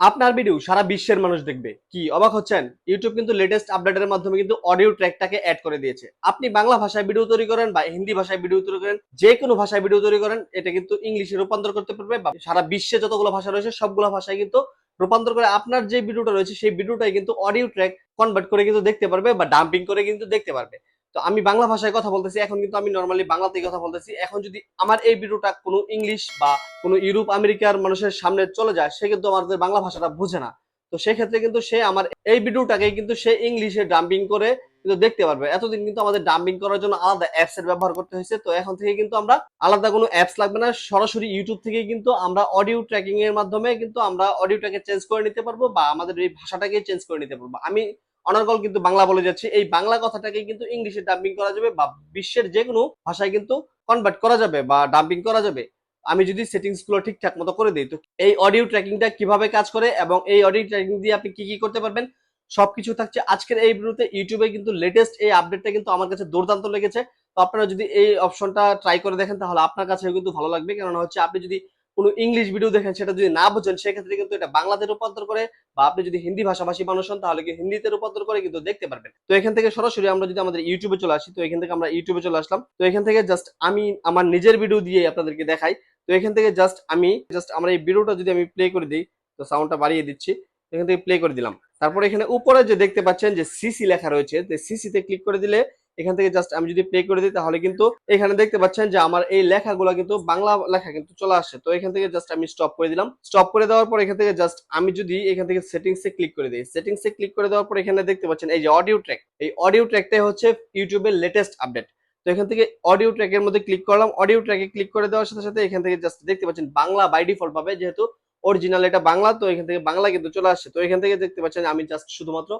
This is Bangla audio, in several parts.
আপনার ভিডিও সারা বিশ্বের মানুষ দেখবে। কি, অবাক হচ্ছেন? ইউটিউব কিন্তু লেটেস্ট আপডেটের মাধ্যমে কিন্তু অডিও ট্র্যাকটাকে অ্যাড করে দিয়েছে। আপনি বাংলা ভাষায় ভিডিও তৈরি করেন বা হিন্দি ভাষায় ভিডিও তৈরি করেন যে কোনো ভাষায় ভিডিও তৈরি করেন, এটা কিন্তু ইংলিশে রূপান্তর করতে পারবে বা সারা বিশ্বে যতগুলো ভাষা রয়েছে, সবগুলো ভাষায় কিন্তু রূপান্তর করে আপনার যে ভিডিওটা রয়েছে, সেই ভিডিওটাই কিন্তু অডিও ট্র্যাক কনভার্ট করে কিন্তু দেখতে পারবে বা ডাম্পিং করে কিন্তু দেখতে পারবে। তো আমি বাংলা ভাষায় কথা বলতেছি, এখন কিন্তু আমি নর্মালি বাংলাতেই কথা বলতেছি। এখন যদি আমার এই ভিডিওটা কোনো ইংলিশ বা কোনো ইউরোপ আমেরিকার মানুষের সামনে চলে যায়, সে কিন্তু আমাদের বাংলা ভাষাটা বুঝে না। তো সেক্ষেত্রে কিন্তু সে আমার এই ভিডিওটাকে কিন্তু সে ইংলিশে ডাম্পিং করে কিন্তু দেখতে পারবে। এতদিন কিন্তু আমাদের ডাম্পিং করার জন্য আলাদা অ্যাপস এর ব্যবহার করতে হয়েছে। তো এখন থেকে কিন্তু আমরা আলাদা কোনো অ্যাপস লাগবে না। সরাসরি ইউটিউব থেকে কিন্তু আমরা অডিও ট্র্যাকিং এর মাধ্যমে কিন্তু আমরা অডিওটাকে চেঞ্জ করে নিতে পারব বা আমাদের এই ভাষাটাকে চেঞ্জ করে নিতে পারব। আমি অনর্গল কিন্তু বাংলা বলে যাচ্ছে। এই বাংলা কথাটাকে কিন্তু ইংলিশে ডাম্পিং করা যাবে বা বিশ্বের যে কোনো ভাষায় কিন্তু কনভার্ট করা যাবে বা ডাম্পিং করা যাবে। আমি যদি সেটিংসগুলো ঠিকঠাক মতো করে দিই, তো এই অডিও ট্র্যাকিংটা কীভাবে কাজ করে এবং এই অডিও ট্র্যাকিং দিয়ে আপনি কি কি করতে পারবেন, সবকিছু থাকছে আজকের এই ভিডিওতে। ইউটিউবে কিন্তু লেটেস্ট এই আপডেটটা কিন্তু আমার কাছে দুর্দান্ত লেগেছে। তো আপনারা যদি এই অপশনটা ট্রাই করে দেখেন, তাহলে আপনার কাছে কিন্তু ভালো লাগবে। কেননা হচ্ছে আপনি যদি কোনো ইংলিশ ভিডিও দেখেন, সেটা যদি না বুঝেন, সেক্ষেত্রে কিন্তু এটা বাংলাতে রূপান্তর করে, বা আপনি যদি হিন্দি ভাষাভাষী মানুষ হন, তাহলে কি হিন্দিতে রূপান্তর করে কিন্তু দেখতে পারবেন। তো এখান থেকে সরাসরি আমরা যদি আমাদের ইউটিউবে চলে আসি, তো এখান থেকে আমরা ইউটিউবে চলে আসলাম। তো এখান থেকে জাস্ট আমি আমার নিজের ভিডিও দিয়ে আপনাদেরকে দেখাই। তো এখান থেকে জাস্ট আমি জাস্ট আমরা এই ভিডিওটা যদি আমি প্লে করে দিই, তো সাউন্ডটা বাড়িয়ে দিচ্ছি। এখান থেকে প্লে করে দিলাম। তারপর এখানে উপরে যে দেখতে পাচ্ছেন যে সিসি লেখা রয়েছে সিসিতে ক্লিক করে দিলে এখান থেকে জাস্ট আমি যদি প্লে করে দিই, তাহলে কিন্তু এখানে দেখতে পাচ্ছেন যে আমার এই লেখাগুলো কিন্তু বাংলা লেখা কিন্তু চলে আসছে। তো এখান থেকে জাস্ট আমি স্টপ করে দিলাম। স্টপ করে দেওয়ার পর এখান থেকে জাস্ট আমি যদি এখান থেকে সেটিংস এ ক্লিক করে দিই সেটিংস এ ক্লিক করে দেওয়ার পর এখানে দেখতে পাচ্ছেন এই যে অডিও ট্র্যাক এই অডিও ট্র্যাকটাই হচ্ছে ইউটিউবের লেটেস্ট আপডেট তো এখান থেকে অডিও ট্র্যাকের মধ্যে ক্লিক করলাম অডিও ট্র্যাকে ক্লিক করে দেওয়ার সাথে সাথে এখান থেকে জাস্ট দেখতে পাচ্ছেন বাংলা বাই ডিফল্ট পাবে, যেহেতু অরিজিনাল এটা বাংলা, তো এখান থেকে বাংলা কিন্তু চলে আসছে। তো এখান থেকে দেখতে পাচ্ছেন আমি জাস্ট শুধুমাত্র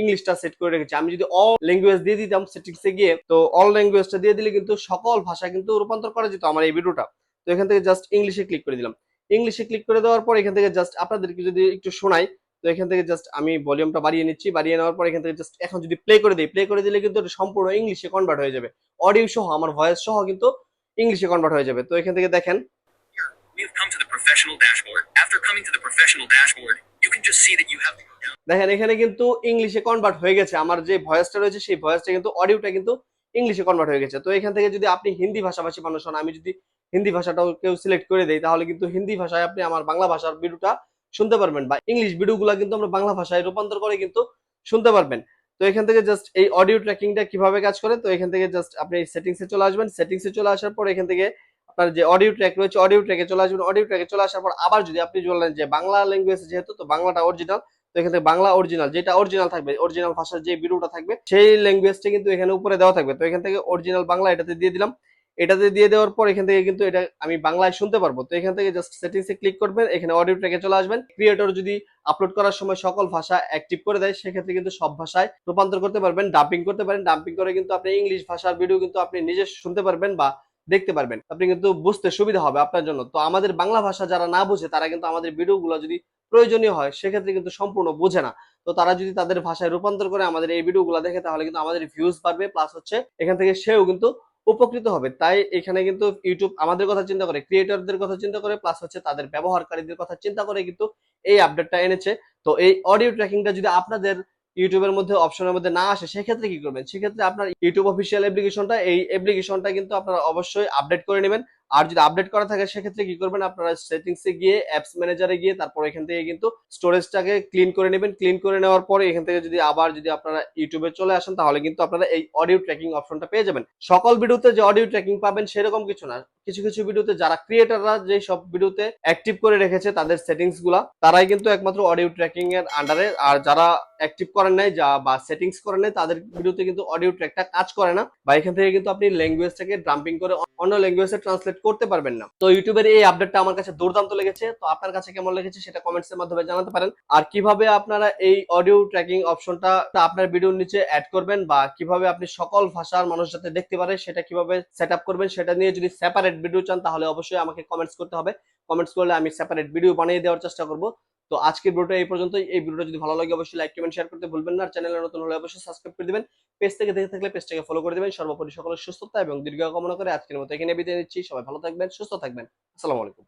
ইংলিশটা সেট করে রেখেছি। আমি যদি অল ল্যাঙ্গুয়েজ দিয়ে দিতাম সেটিংসে গিয়ে তো অল ল্যাঙ্গুয়েজটা দিয়ে দিলে কিন্তু সকল ভাষা কিন্তু রূপান্তর করা যেত আমার এই ভিডিওটা তো এখান থেকে জাস্ট ইংলিশে ক্লিক করে দিলাম। ইংলিশে ক্লিক করে দেওয়ার পর এখান থেকে জাস্ট আপনাদেরকে যদি একটু শোনাই তো এখান থেকে জাস্ট আমি ভলিউমটা বাড়িয়ে নিচ্ছি বাড়িয়ে নেওয়ার পর এখান থেকে জাস্ট এখন যদি প্লে করে দিই প্লে করে দিলে কিন্তু সম্পূর্ণ ইংলিশে কনভার্ট হয়ে যাবে। অডিও সহ আমার ভয়েস সহ কিন্তু ইংলিশে কনভার্ট হয়ে যাবে। তো এখান থেকে দেখেন। We have come to the professional dashboard. After coming to the professional dashboard, you can just see that you have. দেখেন, এখানে কিন্তু ইংলিশে কনভার্ট হয়ে গেছে। আমার যে ভয়েসটা রয়েছে, সেই ভয়েসটা কিন্তু অডিওটা কিন্তু ইংলিশে কনভার্ট হয়ে গেছে। তো এখান থেকে যদি আপনি হিন্দি ভাষাভাষী মানুষ হন, আমি যদি হিন্দি ভাষাটাও কেউ সিলেক্ট করে দেই, তাহলে কিন্তু হিন্দি ভাষায় আপনি আমার বাংলা ভাষার ভিডিওটা শুনতে পারবেন বা ইংলিশ ভিডিওগুলো কিন্তু আমরা বাংলা ভাষায় রূপান্তর করে কিন্তু শুনতে পারবেন। তো এখান থেকে জাস্ট এই অডিও ট্র্যাকিংটা কীভাবে কাজ করে, তো এখান থেকে জাস্ট আপনি সেটিংসে চলে আসবেন। সেটিংসে চলে আসার পর এখান থেকে আপনার যে অডিও ট্র্যাক রয়েছে অডিও ট্র্যাকে চলে আসবেন। অডিও ট্র্যাকে চলে আসার পর আবার যদি আপনি বললেন যে বাংলা ল্যাঙ্গুয়েজ যেহেতু, তো বাংলাটা অরিজিনাল তো এখান বাংলা অরিজিনাল যেটা অরিজিনাল থাকবে অরিজিনাল ভাষার যে ভিডিওটা থাকবে, সেই ল্যাঙ্গুয়েজটা কিন্তু এখানে উপরে দেওয়া থাকবে। তো এখান থেকে অরিজিনাল বাংলা এটাতে দিয়ে দিলাম। এটাতে দিয়ে দেওয়ার পর এখান থেকে কিন্তু এটা আমি বাংলায় শুনতে পারব। তো এখান থেকে জাস্ট সেটিংস ক্লিক করবেন, এখানে অডিও ট্র্যাকে চলে আসবেন। ক্রিয়েটর যদি আপলোড করার সময় সকল ভাষা অ্যাক্টিভ করে দেয়, সেক্ষেত্রে কিন্তু সব ভাষায় রূপান্তর করতে পারবেন ডাম্পিং করতে পারেন। ডাম্পিং করে কিন্তু আপনি ইংলিশ ভাষার ভিডিও কিন্তু আপনি নিজে শুনতে পারবেন বা দেখতে পারবেন। আপনি কিন্তু বুঝতে সুবিধা হবে আপনার জন্য। তো আমাদের বাংলা ভাষা যারা না বুঝে, তারা কিন্তু আমাদের ভিডিওগুলো যদি প্রয়োজনীয় হয়, সেক্ষেত্রে কিন্তু সম্পূর্ণ বোঝে না। তো তারা যদি তাদের ভাষায় রূপান্তর করে আমাদের এই ভিডিওগুলো দেখে, তাহলে কিন্তু আমাদের ভিউজ বাড়বে প্লাস হচ্ছে এখান থেকে সেও কিন্তু উপকৃত হবে। তাই এখানে কিন্তু ইউটিউব আমাদের কথা চিন্তা করে ক্রিয়েটরদের কথা চিন্তা করে প্লাস হচ্ছে তাদের ব্যবহারকারীদের কথা চিন্তা করে কিন্তু এই আপডেটটা এনেছে। তো এই অডিও ট্র্যাকিংটা যদি আপনাদের ইউটিউবের মধ্যে অপশনের মধ্যে না আসে, সেক্ষেত্রে কি করবেন? সেক্ষেত্রে আপনার ইউটিউব অফিসিয়াল অ্যাপ্লিকেশনটা এই অ্যাপ্লিকেশনটা কিন্তু আপনারা অবশ্যই আপডেট করে নেবেন। আর যদি আপডেট করা থাকে, সেক্ষেত্রে কি করবেন? আপনারা সেটিংসে গিয়ে অ্যাপস ম্যানেজারে গিয়ে, তারপর এখান থেকে কিন্তু স্টোরেজটাকে ক্লিন করে নেবেন। ক্লিন করে নেওয়ার পরে এখান থেকে যদি আবার যদি আপনারা ইউটিউবে চলে আসেন, তাহলে কিন্তু আপনারা এই অডিও ট্র্যাকিং অপশনটা পেয়ে যাবেন। সকল ভিডিওতে যে অডিও ট্র্যাকিং পাবেন, সেরকম কিছু না। কিছু কিছু ভিডিওতে যারা ক্রিয়েটাররা যে সব ভিডিওতে অ্যাক্টিভ করে রেখেছে, তাদের সেটিংসগুলা তারাই কিন্তু একমাত্র অডিও ট্র্যাকিং এর আন্ডারে আর যারা অ্যাক্টিভ করেন নাই, যা বা সেটিংস করেন নাই, তাদের ভিডিওতে কিন্তু অডিও ট্র্যাকটা কাজ করে না। বা এখান থেকে কিন্তু আপনি ল্যাঙ্গুয়েজটাকে ড্রাম্পিং করে অন্য ল্যাঙ্গুয়েজে ট্রান্সলেট করতে পারবেন না। তো ইউটিউবের এই আপডেটটা আমার কাছে দুর্দান্ত লেগেছে। তো আপনার কাছে কেমন লেগেছে সেটা কমেন্টস এর মাধ্যমে জানাতে পারেন। আর কীভাবে আপনারা এই অডিও ট্র্যাকিং অপশনটা আপনার ভিডিওর নিচে অ্যাড করবেন বা কীভাবে আপনি সকল ভাষার মানুষ যাতে দেখতে পারে, সেটা কীভাবে সেট করবেন, সেটা নিয়ে যদি সেপারেট ভিডিও চান, তাহলে অবশ্যই আমাকে কমেন্টস করতে হবে। কমেন্টস করলে আমি সেপারেট ভিডিও বানিয়ে দেওয়ার চেষ্টা করব। তো আজকের ভিডিওটা এই পর্যন্ত এই ভিডিওটা যদি ভালো লাগে, অবশ্যই লাইক কমেন্ট শেয়ার করতে ভুলবেন না। আর চ্যানেলে নতুন হলে অবশ্যই সাবস্ক্রাইব করে দিবেন। পেজ থেকে দেখে থাকলে পেজটাকে ফলো করে দিবেন। সর্বোপরি সকলের সুস্থতা এবং দীর্ঘ কামনা করে আজকের মতো এখানে বিদায় নিচ্ছি। সবাই ভালো থাকবেন, সুস্থ থাকবেন। আসসালামু আলাইকুম।